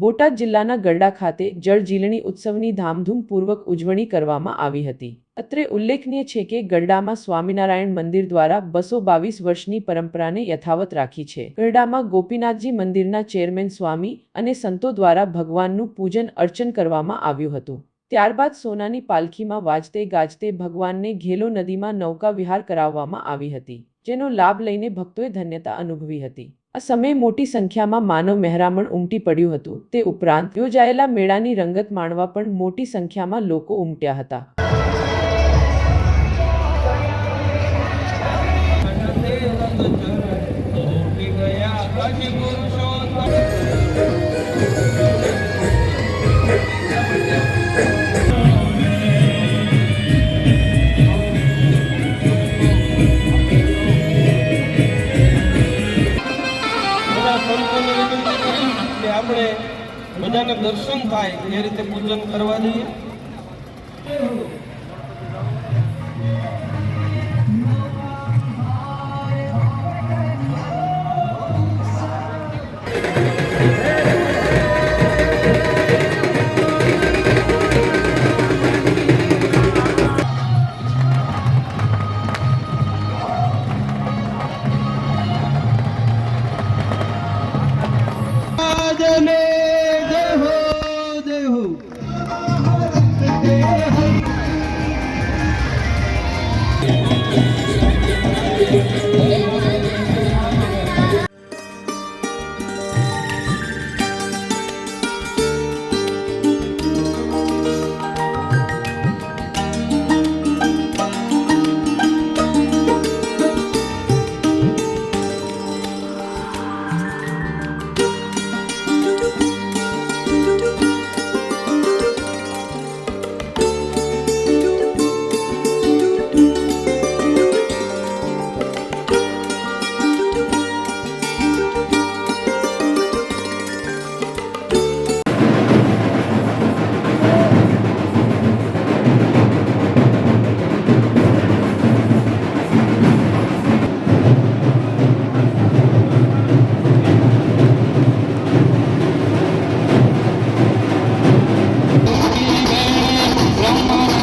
બોટાદ જિલ્લાના ગરડા ખાતે જળ જીલણી ઉત્સવની ધામધૂમપૂર્વક ઉજવણી કરવામાં આવી હતી. અત્રે ઉલ્લેખનીય છે કે ગરડામાં સ્વામિનારાયણ મંદિર દ્વારા બસો બાવીસ વર્ષની પરંપરાને યથાવત રાખી છે. ગરડામાં ગોપીનાથજી મંદિરના ચેરમેન સ્વામી અને સંતો દ્વારા ભગવાનનું પૂજન અર્ચન કરવામાં આવ્યું હતું. ત્યારબાદ સોનાની પાલખીમાં વાજતે ગાજતે ભગવાનને ઘેલો નદીમાં નૌકા વિહાર કરાવવામાં આવી હતી, જેનો લાભ લઈને ભક્તોએ ધન્યતા અનુભવી હતી. આ સમયે મોટી સંખ્યામાં માનવ મહેરામણ ઉમટી પડ્યું હતું. તે ઉપરાંત યોજાયેલા મેળાની રંગત માણવા પણ મોટી સંખ્યામાં લોકો ઉમટ્યા હતા. બધા બધાને દર્શન થાય એ રીતે પૂજન કરવા દઈએ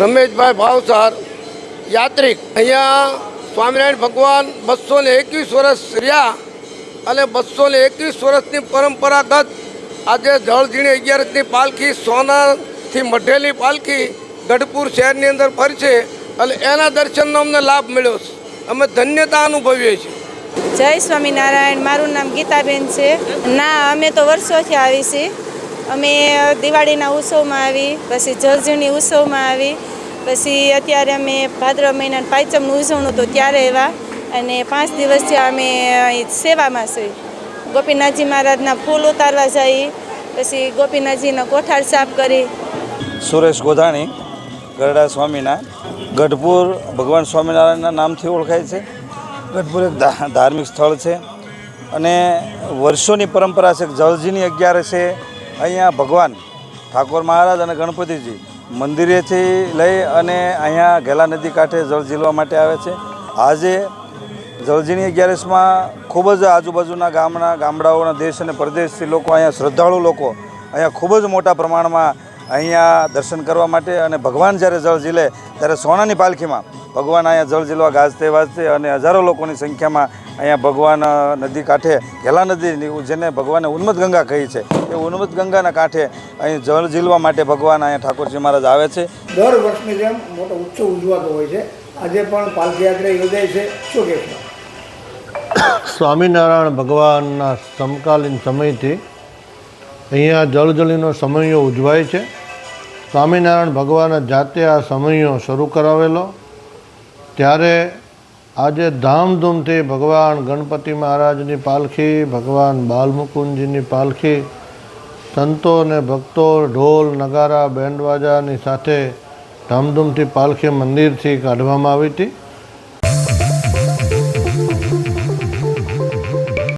રમેશભાઈ ભાવસાર યાત્રિક. અહીંયા સ્વામિનારાયણ ભગવાન બસો ને એકવીસ વર્ષ રહ્યા અને બસો ને એકવીસ વર્ષની પરંપરાગત આજે જળઝીણી અગિયારસની પાલખી, સોનાથી મઢેલી પાલખી ગઢપુર શહેરની અંદર ફરશે અને એના દર્શનનો અમને લાભ મળ્યો છે. અમે ધન્યતા અનુભવીએ છીએ. જય સ્વામિનારાયણ. મારું નામ ગીતાબેન છે. ના, અમે તો વર્ષોથી આવી છીએ. અમે દિવાળીના ઉત્સવમાં આવી, પછી જળઝીણી ઉત્સવમાં આવી, પછી અત્યારે અમે ભાદ્ર મહિના પાંચમનું ઉજવણું હતું ત્યારે એવા, અને પાંચ દિવસથી અમે સેવામાં છીએ. ગોપીનાથજી મહારાજના ફૂલ ઉતારવા જઈ, પછી ગોપીનાથજીના કોઠાર સાફ કરી. સુરેશ ગોધાણી, ગરડા સ્વામીના, ગઢપુર ભગવાન સ્વામિનારાયણના નામથી ઓળખાય છે. ગઢપુર એક ધાર્મિક સ્થળ છે. અને વર્ષોની પરંપરા છે જળજીની અગિયારસે અહીંયા ભગવાન ઠાકોર મહારાજ અને ગણપતિજી મંદિરેથી લઈ અને અહીંયા ઘેલા નદી કાંઠે જળ ઝીલવા માટે આવે છે. આજે જળજીની અગિયારસમાં ખૂબ જ આજુબાજુના ગામના ગામડાઓના દેશ અને પરદેશથી લોકો અહીંયા શ્રદ્ધાળુ લોકો અહીંયા ખૂબ જ મોટા પ્રમાણમાં અહીંયા દર્શન કરવા માટે અને ભગવાન જ્યારે જળ ઝીલે ત્યારે સોનાની પાલખીમાં ભગવાન અહીંયા જળ ઝીલવા ગાજતે વાજતે અને હજારો લોકોની સંખ્યામાં અહીંયા ભગવાન નદી કાંઠે ઘેલા નદી જેને ભગવાને ઉન્મત ગંગા કહી છે એ ઉન્મત ગંગાના કાંઠે અહીં જળ ઝીલવા માટે ભગવાન અહીંયા ઠાકોરજી મહારાજ આવે છે. દર વર્ષની જેમ મોટો ઉત્સવ ઉજવાતો હોય છે. આજે પણ પાલખી યાત્રા યોજાય છે. શું કહેશો? સ્વામિનારાયણ ભગવાનના સમકાલીન સમયથી અહીંયા જળજળીનો સમય ઉજવાય છે. સ્વામિનારાયણ ભગવાને જાતે આ સમયો શરૂ કરાવેલો. ત્યારે આજે ધામધૂમથી ભગવાન ગણપતિ મહારાજની પાલખી, ભગવાન બાલમુકુંદજીની પાલખી, સંતો અને ભક્તો, ઢોલ, નગારા, બેન્ડવાજાની સાથે ધામધૂમથી પાલખી મંદિરથી કાઢવામાં આવી હતી.